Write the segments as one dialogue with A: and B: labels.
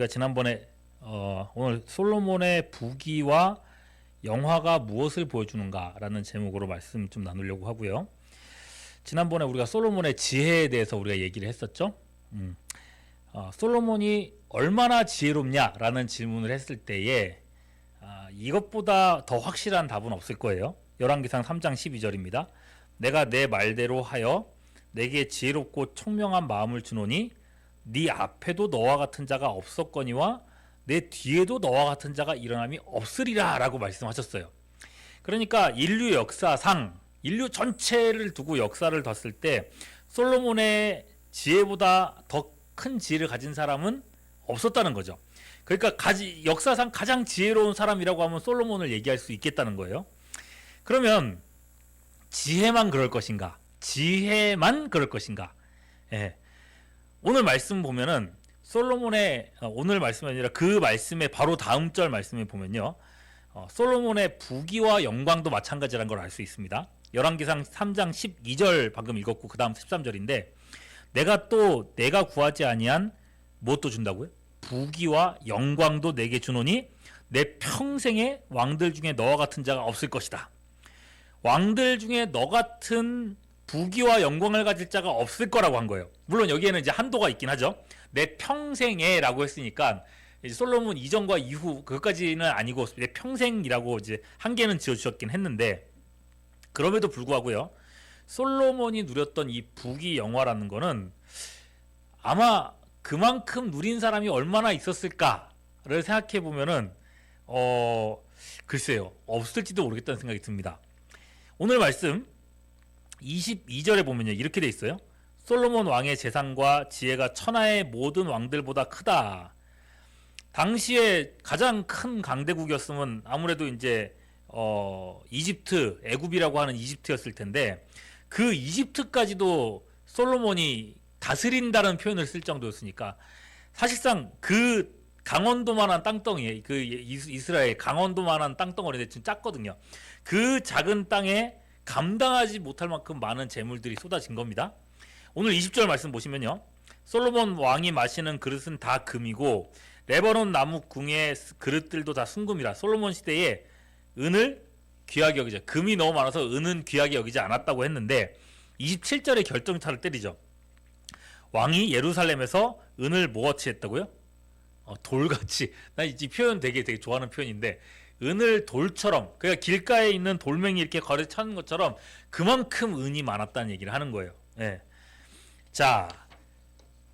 A: 우리가 지난번에 어, 오늘 솔로몬의 부귀와 영화가 무엇을 보여주는가라는 제목으로 말씀 좀 나누려고 하고요. 지난번에 우리가 솔로몬의 지혜에 대해서 우리가 얘기를 했었죠. 음. 어, 솔로몬이 얼마나 지혜롭냐라는 질문을 했을 때에 아, 이것보다 더 확실한 답은 없을 거예요. 열왕기상 3장 12절입니다. 내가 내 말대로 하여 내게 지혜롭고 총명한 마음을 주노니 네 앞에도 너와 같은 자가 없었거니와 내 뒤에도 너와 같은 자가 일어남이 없으리라라고 말씀하셨어요. 그러니까 인류 역사상 인류 전체를 두고 역사를 뒀을 때 솔로몬의 지혜보다 더 큰 지혜를 가진 사람은 없었다는 거죠. 그러니까 가지, 역사상 가장 지혜로운 사람이라고 하면 솔로몬을 얘기할 수 있겠다는 거예요. 그러면 지혜만 그럴 것인가? 지혜만 그럴 것인가? 예. 오늘 말씀 보면은 솔로몬의 어, 오늘 말씀이 아니라 그 말씀의 바로 다음 절 말씀에 보면요. 어, 솔로몬의 부귀와 영광도 마찬가지라는 걸 알 수 있습니다. 열왕기상 3장 12절 방금 읽었고 그다음 13절인데 내가 또 내가 구하지 아니한 무엇도 준다고요? 부귀와 영광도 내게 주노니 내 평생에 왕들 중에 너와 같은 자가 없을 것이다. 왕들 중에 너 같은 부귀와 영광을 가질 자가 없을 거라고 한 거예요. 물론 여기에는 이제 한도가 있긴 하죠. 내 평생에라고 했으니까 솔로몬 이전과 이후 그것까지는 아니고 내 평생이라고 이제 한계는 지어 주셨긴 했는데 그럼에도 불구하고요. 솔로몬이 누렸던 이 부귀 영화라는 거는 아마 그만큼 누린 사람이 얼마나 있었을까를 생각해 보면은 어 글쎄요 없을지도 모르겠다는 생각이 듭니다. 오늘 말씀 22절에 보면요 이렇게 돼 있어요. 솔로몬 왕의 재산과 지혜가 천하의 모든 왕들보다 크다. 당시에 가장 큰 강대국이었으면 아무래도 이제 어 이집트, 애굽이라고 하는 이집트였을 텐데 그 이집트까지도 솔로몬이 다스린다는 표현을 쓸 정도였으니까 사실상 그 강원도만한 땅덩이 그 이스라엘 강원도만한 땅덩어리인데 좀 작거든요. 그 작은 땅에 감당하지 못할 만큼 많은 재물들이 쏟아진 겁니다. 오늘 20절 말씀 보시면요. 솔로몬 왕이 마시는 그릇은 다 금이고 레바논 나무 궁의 그릇들도 다 순금이라 솔로몬 시대에 은을 귀하게 여기죠. 금이 너무 많아서 은은 귀하게 여기지 않았다고 했는데 27절에 결정타를 때리죠. 왕이 예루살렘에서 은을 뭐같이 했다고요? 어, 돌같이. 나 이 표현 되게 되게 좋아하는 표현인데 은을 돌처럼 그러니까 길가에 있는 돌멩이 이렇게 거래 찾는 것처럼 그만큼 은이 많았다는 얘기를 하는 거예요. 예. 자,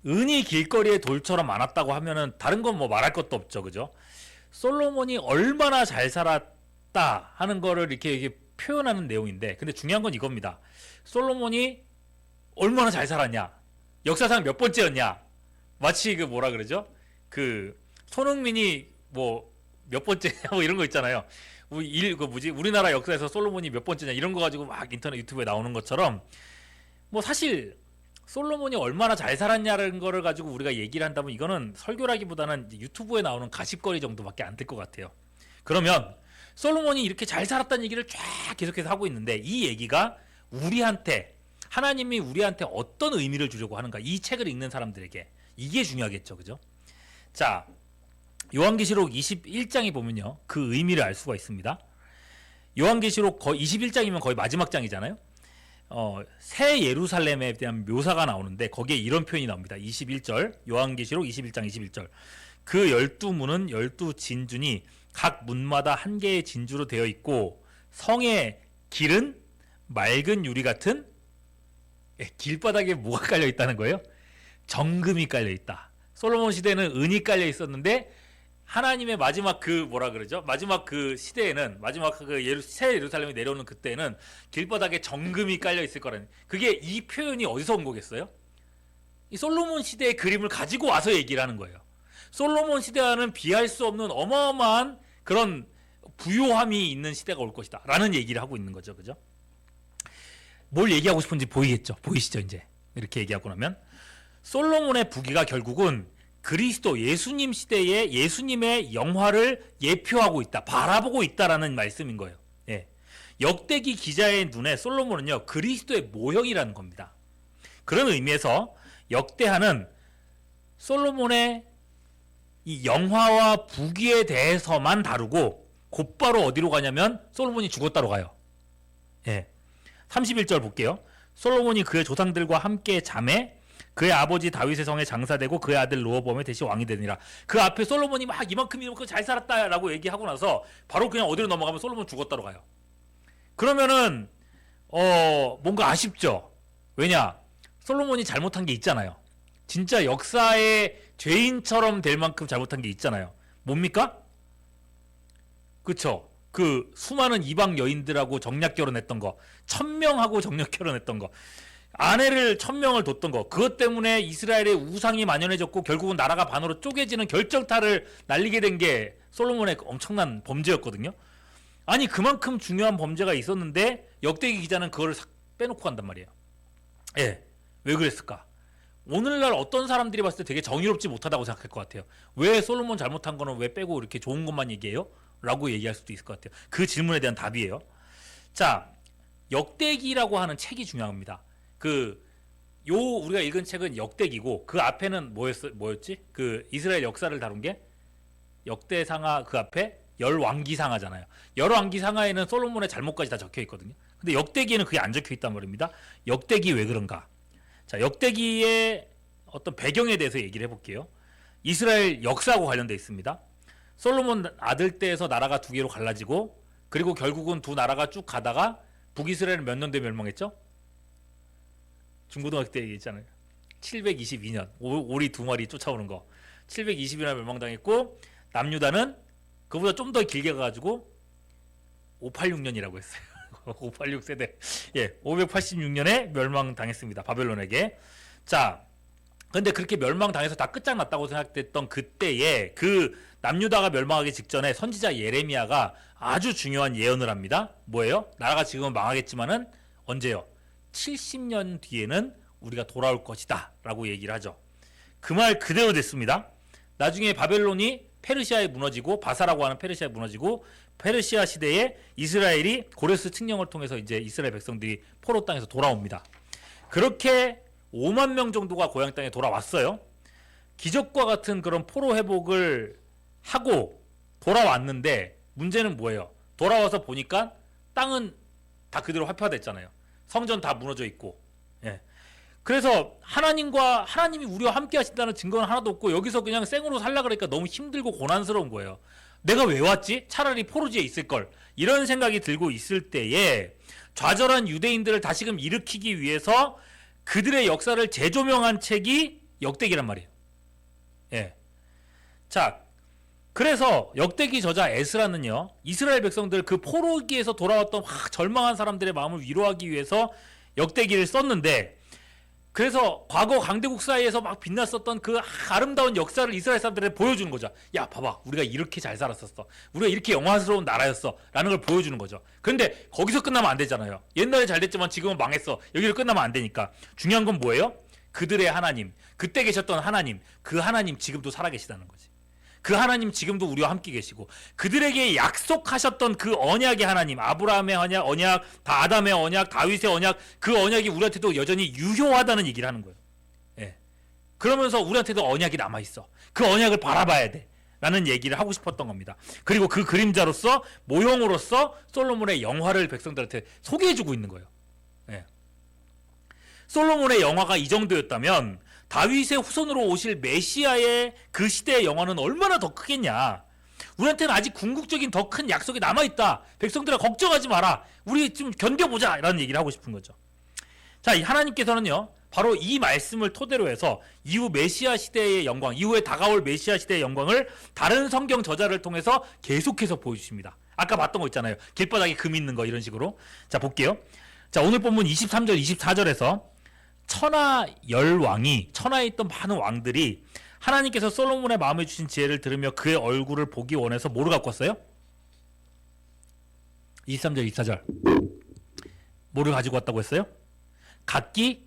A: 은이 길거리에 돌처럼 많았다고 하면은 다른 건 뭐 말할 것도 없죠, 그죠? 솔로몬이 얼마나 잘 살았다 하는 거를 이렇게, 이렇게 표현하는 내용인데, 근데 중요한 건 이겁니다. 솔로몬이 얼마나 잘 살았냐? 역사상 몇 번째였냐? 마치 그 뭐라 그러죠? 그 손흥민이 뭐 몇 번째냐 뭐 이런 거 있잖아요. 우리 일, 그 뭐지? 우리나라 역사에서 솔로몬이 몇 번째냐 이런 거 가지고 막 인터넷 유튜브에 나오는 것처럼 뭐 사실 솔로몬이 얼마나 잘 살았냐는 거를 가지고 우리가 얘기를 한다면 이거는 설교라기보다는 유튜브에 나오는 가십거리 정도밖에 안 될 것 같아요. 그러면 솔로몬이 이렇게 잘 살았다는 얘기를 쫙 계속해서 하고 있는데 이 얘기가 우리한테 하나님이 우리한테 어떤 의미를 주려고 하는가 이 책을 읽는 사람들에게 이게 중요하겠죠. 그죠? 자, 요한계시록 21장에 보면요. 그 의미를 알 수가 있습니다. 요한계시록 거의 21장이면 거의 마지막 장이잖아요. 어, 새 예루살렘에 대한 묘사가 나오는데 거기에 이런 표현이 나옵니다. 21절 요한계시록 21장 21절 그 열두 문은 열두 진준이 각 문마다 한 개의 진주로 되어 있고 성의 길은 맑은 유리 같은 예, 길바닥에 뭐가 깔려 있다는 거예요? 정금이 깔려 있다. 솔로몬 시대는 은이 깔려 있었는데 하나님의 마지막 그 뭐라 그러죠? 마지막 그 시대에는 마지막 그 예루, 새 예루살렘이 내려오는 그때는 길바닥에 정금이 깔려 있을 거라는 그게 이 표현이 어디서 온 거겠어요? 이 솔로몬 시대의 그림을 가지고 와서 얘기를 하는 거예요. 솔로몬 시대와는 비할 수 없는 어마어마한 그런 부요함이 있는 시대가 올 것이다. 라는 얘기를 하고 있는 거죠. 그죠? 뭘 얘기하고 싶은지 보이겠죠? 보이시죠? 이제. 이렇게 얘기하고 나면. 솔로몬의 부귀가 결국은 그리스도 예수님 시대에 예수님의 영화를 예표하고 있다. 바라보고 있다라는 말씀인 거예요. 예. 역대기 기자의 눈에 솔로몬은요. 그리스도의 모형이라는 겁니다. 그런 의미에서 역대하는 솔로몬의 이 영화와 부귀에 대해서만 다루고 곧바로 어디로 가냐면 솔로몬이 죽었다로 가요. 예. 31절 볼게요. 솔로몬이 그의 조상들과 함께 잠에 그의 아버지 다윗의 성에 장사되고 그의 아들 로어범의 대시 왕이 되니라. 그 앞에 솔로몬이 막 이만큼 이만큼 잘 살았다라고 얘기하고 나서 바로 그냥 어디로 넘어가면 솔로몬 죽었다로 가요. 그러면은 어 뭔가 아쉽죠. 왜냐? 솔로몬이 잘못한 게 있잖아요. 진짜 역사의 죄인처럼 될 만큼 잘못한 게 있잖아요. 뭡니까? 그쵸? 그 수많은 이방 여인들하고 정략 결혼했던 거, 천명하고 정략 결혼했던 거, 아내를 천명을 뒀던 거, 그것 때문에 이스라엘의 우상이 만연해졌고 결국은 나라가 반으로 쪼개지는 결정타를 날리게 된 게 솔로몬의 엄청난 범죄였거든요. 아니 그만큼 중요한 범죄가 있었는데 역대기 기자는 그걸 싹 빼놓고 간단 말이에요. 예, 왜 그랬을까? 오늘날 어떤 사람들이 봤을 때 되게 정의롭지 못하다고 생각할 것 같아요. 왜 솔로몬 잘못한 거는 왜 빼고 이렇게 좋은 것만 얘기해요? 라고 얘기할 수도 있을 것 같아요. 그 질문에 대한 답이에요. 자, 역대기라고 하는 책이 중요합니다. 그, 요, 우리가 읽은 책은 역대기고, 그 앞에는 뭐였, 뭐였지? 그 이스라엘 역사를 다룬 게 역대상하 그 앞에 열왕기상하잖아요. 열왕기상하에는 솔로몬의 잘못까지 다 적혀 있거든요. 근데 역대기에는 그게 안 적혀 있단 말입니다. 역대기 왜 그런가? 자, 역대기의 어떤 배경에 대해서 얘기를 해볼게요. 이스라엘 역사하고 관련돼 있습니다. 솔로몬 아들 때에서 나라가 두 개로 갈라지고 그리고 결국은 두 나라가 쭉 가다가 북이스라엘은 몇 년대 멸망했죠? 중고등학교 때 얘기했잖아요. 722년 오, 오리 두 마리 쫓아오는 거 720이나 멸망당했고 남유다는 그보다 좀 더 길게 가가지고 586년이라고 했어요. 586 세대. 예, 586년에 멸망당했습니다. 바벨론에게. 자, 근데 그렇게 멸망당해서 다 끝장났다고 생각됐던 그때에 그 남유다가 멸망하기 직전에 선지자 예레미야가 아주 중요한 예언을 합니다. 뭐예요? 나라가 지금은 망하겠지만은 언제요? 70년 뒤에는 우리가 돌아올 것이다. 라고 얘기를 하죠. 그 말 그대로 됐습니다. 나중에 바벨론이 페르시아에 무너지고 바사라고 하는 페르시아에 무너지고 페르시아 시대에 이스라엘이 고레스 측령을 통해서 이제 이스라엘 백성들이 포로 땅에서 돌아옵니다. 그렇게 5만 명 정도가 고향 땅에 돌아왔어요. 기적과 같은 그런 포로 회복을 하고 돌아왔는데 문제는 뭐예요? 돌아와서 보니까 땅은 다 그대로 화폐화됐잖아요. 성전 다 무너져 있고. 예. 그래서 하나님과 하나님이 우리와 함께 하신다는 증거는 하나도 없고 여기서 그냥 생으로 살라 그러니까 너무 힘들고 고난스러운 거예요. 내가 왜 왔지? 차라리 포르지에 있을 걸. 이런 생각이 들고 있을 때에 좌절한 유대인들을 다시금 일으키기 위해서 그들의 역사를 재조명한 책이 역대기란 말이에요. 예. 자, 그래서 역대기 저자 에스라는요, 이스라엘 백성들 그 포로기에서 돌아왔던 확 절망한 사람들의 마음을 위로하기 위해서 역대기를 썼는데, 그래서 과거 강대국 사이에서 막 빛났었던 그 아름다운 역사를 이스라엘 사람들에게 보여주는 거죠. 야, 봐봐. 우리가 이렇게 잘 살았었어. 우리가 이렇게 영화스러운 나라였어. 라는 걸 보여주는 거죠. 그런데 거기서 끝나면 안 되잖아요. 옛날에 잘 됐지만 지금은 망했어. 여기로 끝나면 안 되니까. 중요한 건 뭐예요? 그들의 하나님. 그때 계셨던 하나님. 그 하나님 지금도 살아계시다는 거지. 그 하나님 지금도 우리와 함께 계시고 그들에게 약속하셨던 그 언약의 하나님 아브라함의 언약, 언약, 다 아담의 언약, 다윗의 언약 그 언약이 우리한테도 여전히 유효하다는 얘기를 하는 거예요. 예. 그러면서 우리한테도 언약이 남아 있어. 그 언약을 바라봐야 돼. 라는 얘기를 하고 싶었던 겁니다. 그리고 그 그림자로서 모형으로서 솔로몬의 영화를 백성들한테 소개해주고 있는 거예요. 예. 솔로몬의 영화가 이 정도였다면 다윗의 후손으로 오실 메시아의 그 시대의 영화는 얼마나 더 크겠냐. 우리한테는 아직 궁극적인 더 큰 약속이 남아있다. 백성들아 걱정하지 마라. 우리 좀 견뎌보자. 라는 얘기를 하고 싶은 거죠. 자, 이 하나님께서는요. 바로 이 말씀을 토대로 해서 이후 메시아 시대의 영광, 이후에 다가올 메시아 시대의 영광을 다른 성경 저자를 통해서 계속해서 보여주십니다. 아까 봤던 거 있잖아요. 길바닥에 금 있는 거 이런 식으로. 자, 볼게요. 자, 오늘 본문 23절, 24절에서 천하 열 왕이 천하에 있던 많은 왕들이 하나님께서 솔로몬의 마음에 주신 지혜를 들으며 그의 얼굴을 보기 원해서 뭐를 갖고 왔어요? 23절 24절 뭐를 가지고 왔다고 했어요? 각기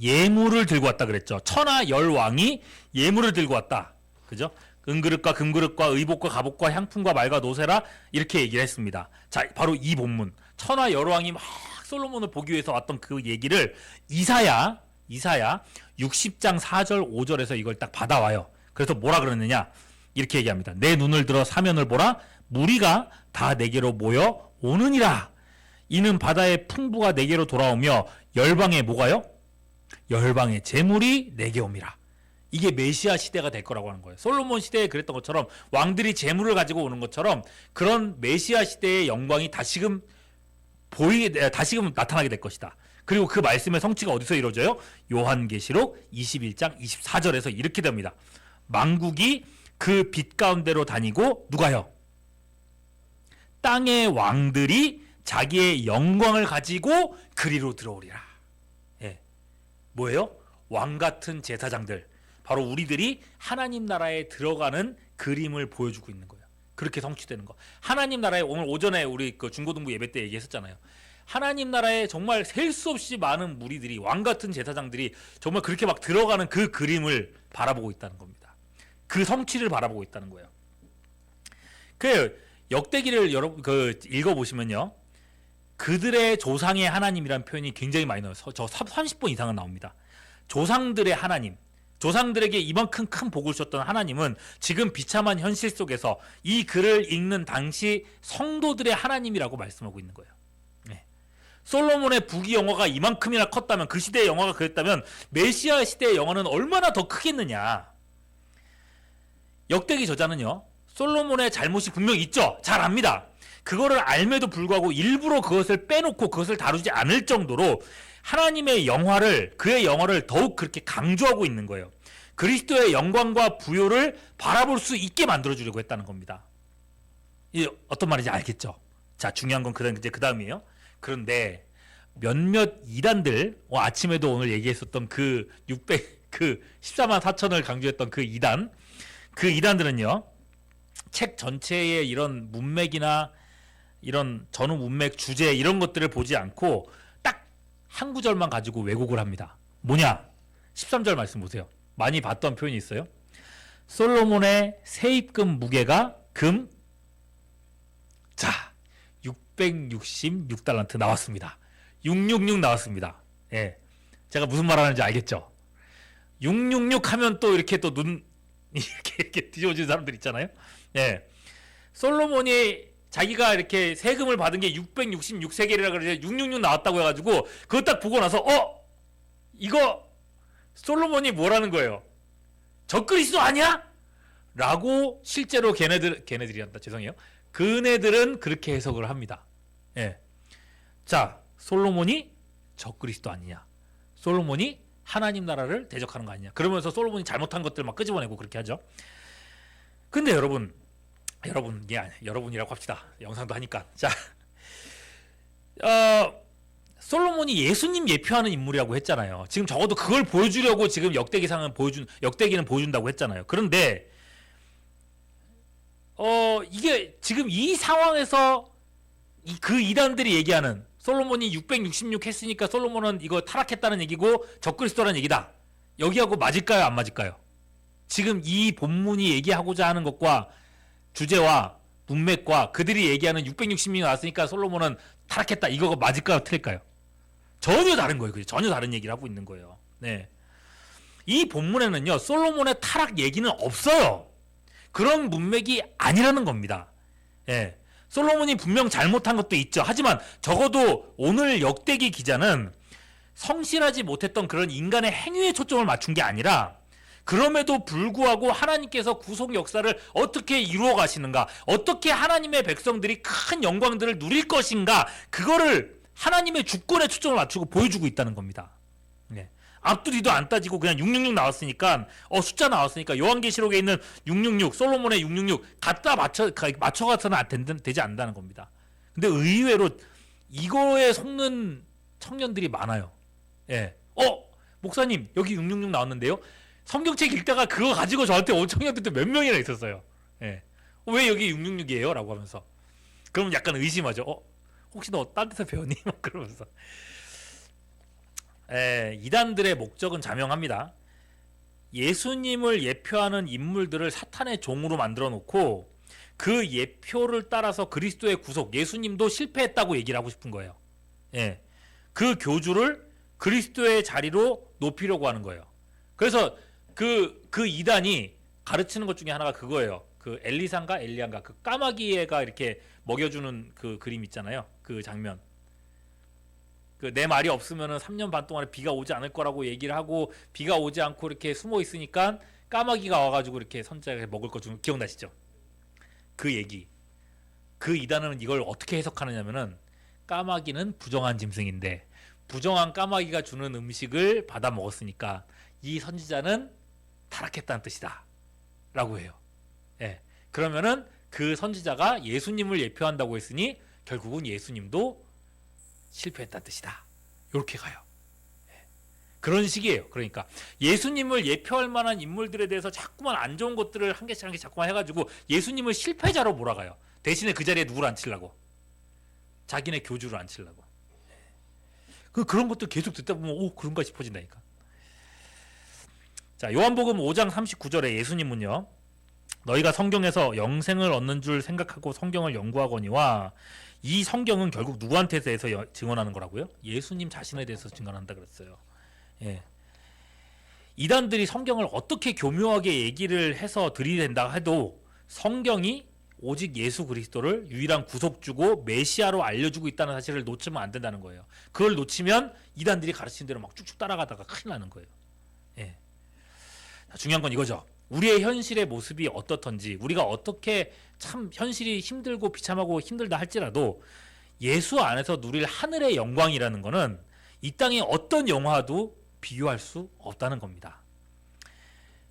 A: 예물을 들고 왔다 그랬죠. 천하 열 왕이 예물을 들고 왔다. 그죠? 은그릇과 금그릇과 의복과 갑옷과 향품과 말과 노세라 이렇게 얘기를 했습니다. 자, 바로 이 본문. 천하 열왕이 막 솔로몬을 보기 위해서 왔던 그 얘기를 이사야 이사야 60장 4절 5절에서 이걸 딱 받아와요. 그래서 뭐라 그러느냐? 이렇게 얘기합니다. 내 눈을 들어 사면을 보라. 무리가 다 내게로 모여 오느니라. 이는 바다의 풍부가 내게로 돌아오며 열방의 뭐가요? 열방의 재물이 내게 옵니다. 이게 메시아 시대가 될 거라고 하는 거예요. 솔로몬 시대에 그랬던 것처럼 왕들이 재물을 가지고 오는 것처럼 그런 메시아 시대의 영광이 다시금 보이게 돼- 다시금 나타나게 될 것이다. 그리고 그 말씀의 성취가 어디서 이루어져요? 요한계시록 21장 24절에서 이렇게 됩니다. 망국이 그 빛 가운데로 다니고 누가요? 땅의 왕들이 자기의 영광을 가지고 그리로 들어오리라. 예. 뭐예요? 왕 같은 제사장들. 바로 우리들이 하나님 나라에 들어가는 그림을 보여주고 있는 거예요. 그렇게 성취되는 거. 하나님 나라에 오늘 오전에 우리 그 중고등부 예배 때 얘기했었잖아요. 하나님 나라에 정말 셀 수 없이 많은 무리들이 왕 같은 제사장들이 정말 그렇게 막 들어가는 그 그림을 바라보고 있다는 겁니다. 그 성취를 바라보고 있다는 거예요. 그 역대기를 여러분 그 읽어 보시면요. 그들의 조상의 하나님이란 표현이 굉장히 많이 나와요. 서- 저 30번 이상은 나옵니다. 조상들의 하나님. 조상들에게 이만큼 큰 복을 주셨던 하나님은 지금 비참한 현실 속에서 이 글을 읽는 당시 성도들의 하나님이라고 말씀하고 있는 거예요. 네. 솔로몬의 부귀 영화가 이만큼이나 컸다면 그 시대의 영화가 그랬다면 메시아 시대의 영화는 얼마나 더 크겠느냐. 역대기 저자는요. 솔로몬의 잘못이 분명 있죠. 잘 압니다. 그거를 알매도 불구하고 일부러 그것을 빼놓고 그것을 다루지 않을 정도로 하나님의 영화를 그의 영화를 더욱 그렇게 강조하고 있는 거예요. 그리스도의 영광과 부요를 바라볼 수 있게 만들어 주려고 했다는 겁니다. 이 어떤 말인지 알겠죠? 자, 중요한 건 그다음 이제 그다음이에요. 그런데 몇몇 이단들 어, 아침에도 오늘 얘기했었던 그 600, 그 14만 4천을 강조했던 그 이단 그 이단들은요 책 전체의 이런 문맥이나 이런 전후 문맥 주제 이런 것들을 보지 않고 딱 한 구절만 가지고 왜곡을 합니다. 뭐냐? 13절 말씀 보세요. 많이 봤던 표현이 있어요. 솔로몬의 세입금 무게가 금 자, 666달란트 나왔습니다. 666 나왔습니다. 예. 제가 무슨 말 하는지 알겠죠? 666 하면 또 이렇게 또 눈 이렇게 이렇게 뒤집어지는 사람들 있잖아요. 예. 솔로몬이 자기가 이렇게 세금을 받은 게 666세겔이라 그러지 666 나왔다고 해가지고 그거 딱 보고 나서 어 이거 솔로몬이 뭐라는 거예요? 적그리스도 아니야? 라고 실제로 걔네들 걔네들이 한다 죄송해요. 그네들은 그렇게 해석을 합니다. 예. 자 솔로몬이 적그리스도 아니냐? 솔로몬이 하나님 나라를 대적하는 거 아니냐? 그러면서 솔로몬이 잘못한 것들 막 끄집어내고 그렇게 하죠. 근데 여러분 여러분 예 여러분이라고 합시다. 영상도 하니까 자 어, 솔로몬이 예수님 예표하는 인물이라고 했잖아요. 지금 적어도 그걸 보여주려고 지금 역대기상은 보여준 역대기는 보여준다고 했잖아요. 그런데 어 이게 지금 이 상황에서 이, 그 이단들이 얘기하는 솔로몬이 666 했으니까 솔로몬은 이거 타락했다는 얘기고 적그리스도라는 얘기다. 여기하고 맞을까요? 안 맞을까요? 지금 이 본문이 얘기하고자 하는 것과 주제와 문맥과 그들이 얘기하는 666이 나왔으니까 솔로몬은 타락했다. 이거가 맞을까요? 틀릴까요? 전혀 다른 거예요. 그죠? 전혀 다른 얘기를 하고 있는 거예요. 네. 이 본문에는요. 솔로몬의 타락 얘기는 없어요. 그런 문맥이 아니라는 겁니다. 예. 솔로몬이 분명 잘못한 것도 있죠. 하지만 적어도 오늘 역대기 기자는 성실하지 못했던 그런 인간의 행위에 초점을 맞춘 게 아니라 그럼에도 불구하고 하나님께서 구속 역사를 어떻게 이루어 가시는가, 어떻게 하나님의 백성들이 큰 영광들을 누릴 것인가, 그거를 하나님의 주권에 초점을 맞추고 보여주고 있다는 겁니다. 네. 앞뒤도 안 따지고 그냥 666 나왔으니까 어 숫자 나왔으니까 요한계시록에 있는 666 솔로몬의 666 갖다 맞춰 가- 맞춰 가서는 안 된- 되지 않는다는 겁니다. 근데 의외로 이거에 속는 청년들이 많아요. 예. 어 목사님 여기 666 나왔는데요. 성경책 읽다가 그거 가지고 저한테 온 청년들도 몇 명이나 있었어요. 예. 어, 왜 여기 666이에요? 라고 하면서. 그럼 약간 의심하죠. 어 혹시 너 딴 데서 배웠니? 막 그러면서. 에, 이단들의 목적은 자명합니다. 예수님을 예표하는 인물들을 사탄의 종으로 만들어 놓고 그 예표를 따라서 그리스도의 구속, 예수님도 실패했다고 얘기를 하고 싶은 거예요. 예. 그 교주를 그리스도의 자리로 높이려고 하는 거예요. 그래서 그, 그 이단이 가르치는 것 중에 하나가 그거예요. 그 엘리상가 엘리안가 그 까마귀 애가 이렇게 먹여주는 그 그림 있잖아요. 그 장면. 그 내 말이 없으면은 3년 반 동안에 비가 오지 않을 거라고 얘기를 하고 비가 오지 않고 이렇게 숨어 있으니까 까마귀가 와가지고 이렇게 선자에 먹을 것중 기억나시죠? 그 얘기. 그 이단은 이걸 어떻게 해석하느냐면은 까마귀는 부정한 짐승인데 부정한 까마귀가 주는 음식을 받아 먹었으니까 이 선지자는 타락했다는 뜻이다. 라고 해요. 예. 그러면은 그 선지자가 예수님을 예표한다고 했으니 결국은 예수님도 실패했다는 뜻이다. 이렇게 가요. 예. 그런 식이에요. 그러니까 예수님을 예표할 만한 인물들에 대해서 자꾸만 안 좋은 것들을 한 개씩 한 개씩 자꾸만 해가지고 예수님을 실패자로 몰아가요. 대신에 그 자리에 누구를 앉히려고? 자기네 교주를 앉히려고. 예. 그 그런 것도 계속 듣다 보면 오 그런가 싶어진다니까. 자 요한복음 5장 39절에 예수님은요. 너희가 성경에서 영생을 얻는 줄 생각하고 성경을 연구하거니와 이 성경은 결국 누구한테 대해서 여- 증언하는 거라고요? 예수님 자신에 대해서 증언한다 그랬어요. 예. 이단들이 성경을 어떻게 교묘하게 얘기를 해서 들이댄다 해도 성경이 오직 예수 그리스도를 유일한 구속주고 메시아로 알려주고 있다는 사실을 놓치면 안 된다는 거예요. 그걸 놓치면 이단들이 가르치는 대로 막 쭉쭉 따라가다가 큰일 나는 거예요. 예. 자, 중요한 건 이거죠. 우리의 현실의 모습이 어떻던지 우리가 어떻게 참 현실이 힘들고 비참하고 힘들다 할지라도 예수 안에서 누릴 하늘의 영광이라는 거는 이 땅의 어떤 영화도 비교할 수 없다는 겁니다.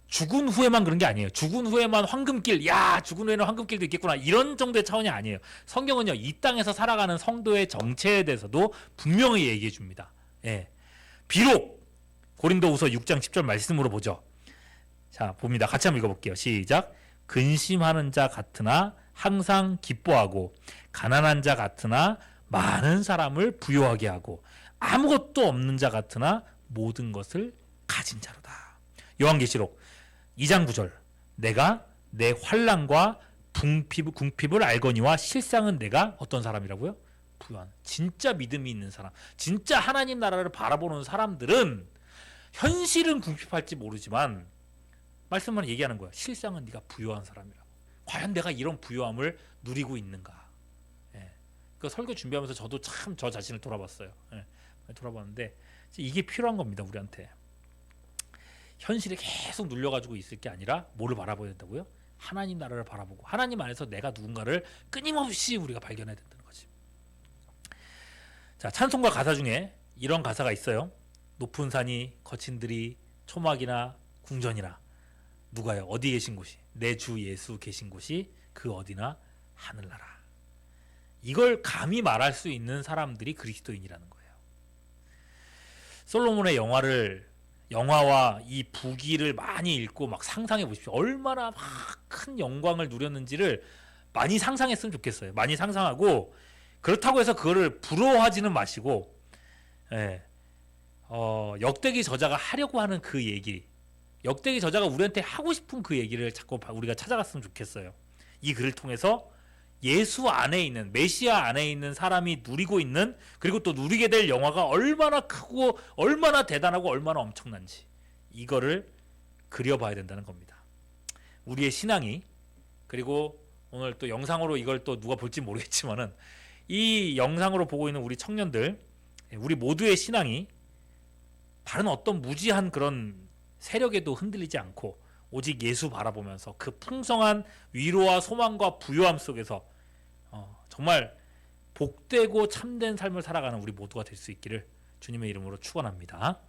A: 죽은 후에만 그런 게 아니에요. 죽은 후에만 황금길, 야, 죽은 후에는 황금길도 있겠구나. 이런 정도의 차원이 아니에요. 성경은요, 이 땅에서 살아가는 성도의 정체에 대해서도 분명히 얘기해 줍니다. 예. 비록 고린도후서 6장 10절 말씀으로 보죠. 자, 봅니다. 같이 한번 읽어볼게요. 시작. 근심하는 자 같으나 항상 기뻐하고 가난한 자 같으나 많은 사람을 부유하게 하고 아무것도 없는 자 같으나 모든 것을 가진 자로다. 요한계시록 2장 9절. 내가 내 환란과 궁핍, 궁핍을 알거니와 실상은 내가 어떤 사람이라고요? 부유한. 진짜 믿음이 있는 사람. 진짜 하나님 나라를 바라보는 사람들은 현실은 궁핍할지 모르지만 말씀만 얘기하는 거야. 실상은 네가 부유한 사람이라고. 과연 내가 이런 부유함을 누리고 있는가? 예. 그 설교 준비하면서 저도 참 저 자신을 돌아봤어요. 예. 돌아봤는데 이게 필요한 겁니다. 우리한테. 현실에 계속 눌려가지고 있을 게 아니라 뭐를 바라봐야 된다고요? 하나님 나라를 바라보고 하나님 안에서 내가 누군가를 끊임없이 우리가 발견해야 된다는 거지. 자 찬송가 가사 중에 이런 가사가 있어요. 높은 산이 거친 들이 초막이나 궁전이나 누가요? 어디 계신 곳이? 내 주 예수 계신 곳이 그 어디나 하늘나라. 이걸 감히 말할 수 있는 사람들이 그리스도인이라는 거예요. 솔로몬의 영화를 영화와 이 부기를 많이 읽고 막 상상해 보십시오. 얼마나 막 큰 영광을 누렸는지를 많이 상상했으면 좋겠어요. 많이 상상하고 그렇다고 해서 그거를 부러워하지는 마시고 예. 어, 역대기 저자가 하려고 하는 그 얘기 역대기 저자가 우리한테 하고 싶은 그 얘기를 자꾸 바- 우리가 찾아갔으면 좋겠어요. 이 글을 통해서 예수 안에 있는 메시아 안에 있는 사람이 누리고 있는 그리고 또 누리게 될 영화가 얼마나 크고 얼마나 대단하고 얼마나 엄청난지 이거를 그려봐야 된다는 겁니다. 우리의 신앙이 그리고 오늘 또 영상으로 이걸 또 누가 볼지 모르겠지만은 이 영상으로 보고 있는 우리 청년들 우리 모두의 신앙이 다른 어떤 무지한 그런 세력에도 흔들리지 않고 오직 예수 바라보면서 그 풍성한 위로와 소망과 부요함 속에서 어, 정말 복되고 참된 삶을 살아가는 우리 모두가 될 수 있기를 주님의 이름으로 축원합니다.